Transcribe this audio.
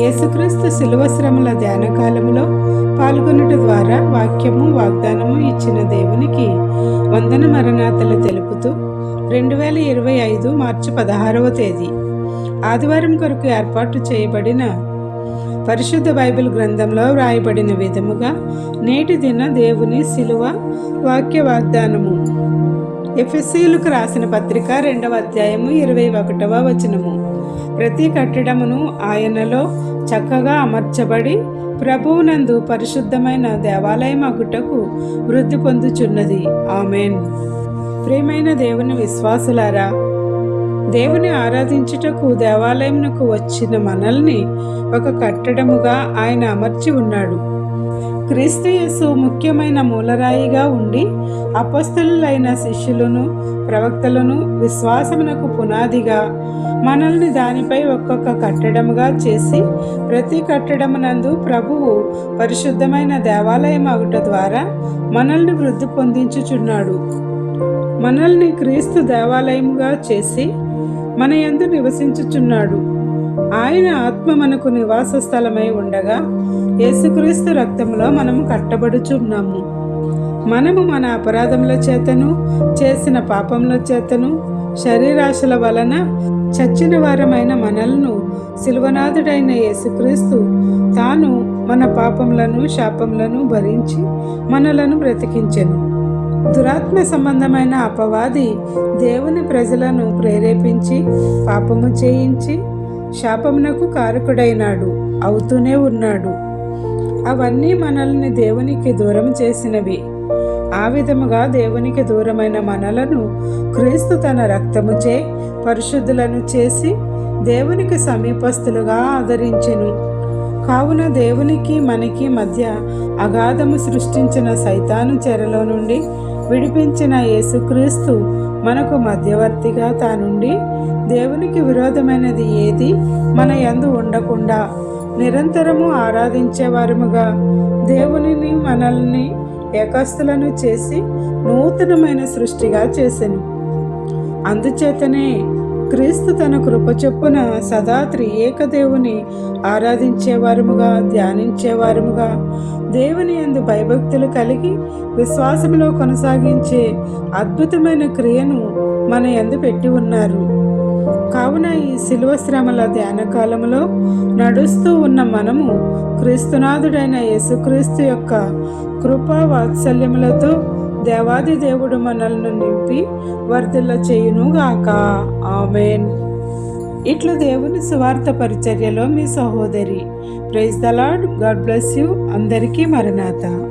యేసుక్రీస్తు శిలువ శ్రమల ధ్యానకాలములో పాల్గొనుట ద్వారా వాక్యము వాగ్దానము ఇచ్చిన దేవునికి వందన మరణాతలు తెలుపుతూ రెండు వేల ఇరవై ఐదు మార్చి పదహారవ తేదీ ఆదివారం కొరకు ఏర్పాటు చేయబడిన పరిశుద్ధ బైబిల్ గ్రంథంలో వ్రాయబడిన విధముగా నేటి దిన దేవుని శిలువ వాక్య వాగ్దానము. ఎఫ్ఎస్సీలకు రాసిన పత్రిక రెండవ అధ్యాయము ఇరవై ఒకటవ వచనము. ప్రతి కట్టడమును ఆయనలో చక్కగా అమర్చబడి ప్రభువునందు పరిశుద్ధమైన దేవాలయం అగుటకు వృద్ధి పొందుచున్నది. ఆమెన్. ప్రియమైన దేవుని విశ్వాసులారా దేవుని ఆరాధించుటకు దేవాలయమునకు వచ్చిన మనల్ని ఒక కట్టడముగా ఆయన అమర్చి ఉన్నాడు. క్రీస్తుయస్సు ముఖ్యమైన మూలరాయిగా ఉండి అపస్తులైన శిష్యులను ప్రవక్తలను విశ్వాసమునకు పునాదిగా మనల్ని దానిపై ఒక్కొక్క కట్టడముగా చేసి ప్రతి కట్టడమునందు ప్రభువు పరిశుద్ధమైన దేవాలయం అగుట ద్వారా మనల్ని వృద్ధి పొందించుచున్నాడు. మనల్ని క్రీస్తు దేవాలయముగా చేసి మన యందు నివసించుచున్నాడు. ఆయన ఆత్మ మనకు నివాస స్థలమై ఉండగా యేసుక్రీస్తు రక్తంలో మనము కట్టబడుచున్నాము. మనము మన అపరాధముల చేతను చేసిన పాపముల చేతను శరీరాశల వలన చచ్చిన వారమైన మనలను శిల్వనాథుడైన యేసుక్రీస్తు తాను మన పాపములను శాపములను భరించి మనలను బ్రతికించెను. దురాత్మ సంబంధమైన అపవాది దేవుని ప్రజలను ప్రేరేపించి పాపము చేయించి శాపమునకు కారకుడైనాడు అవుతూనే ఉన్నాడు. అవన్నీ మనల్ని దేవునికి దూరం చేసినవి. ఆ విధముగా దేవునికి దూరమైన మనలను క్రీస్తు తన రక్తముచే పరిశుద్ధులను చేసి దేవునికి సమీపస్తులుగా ఆదరించెను. కావున దేవునికి మనకి మధ్య అగాధము సృష్టించిన సైతాను చెరలో నుండి విడిపించిన యేసుక్రీస్తు మనకు మధ్యవర్తిగా తానుండి దేవునికి విరోధమైనది ఏది మన యందు ఉండకుండా నిరంతరము ఆరాధించేవారముగా దేవునిని మనల్ని ఏకాస్తులను చేసి నూతనమైన సృష్టిగా చేసెను. అందుచేతనే క్రీస్తు తన కృప చొప్పున సదా త్రియేక దేవుని ఆరాధించేవారముగా ధ్యానించేవారముగా దేవుని యందు భయభక్తులు కలిగి విశ్వాసంలో కొనసాగించే అద్భుతమైన క్రియను మన యందు పెట్టి ఉన్నారు. కావున ఈ శిలువ శ్రమల ధ్యానకాలములో నడుస్తూ ఉన్న మనము క్రీస్తునాథుడైన యేసుక్రీస్తు యొక్క కృపా వాత్సల్యములతో దేవాది దేవుడు మనల్ని నింపి వర్ధిల్ల చేయునుగాక. ఆమెన్. ఇట్లు దేవుని సువార్త పరిచర్యలో మీ సహోదరి praise the lord god bless you. అందరికీ మరణాత.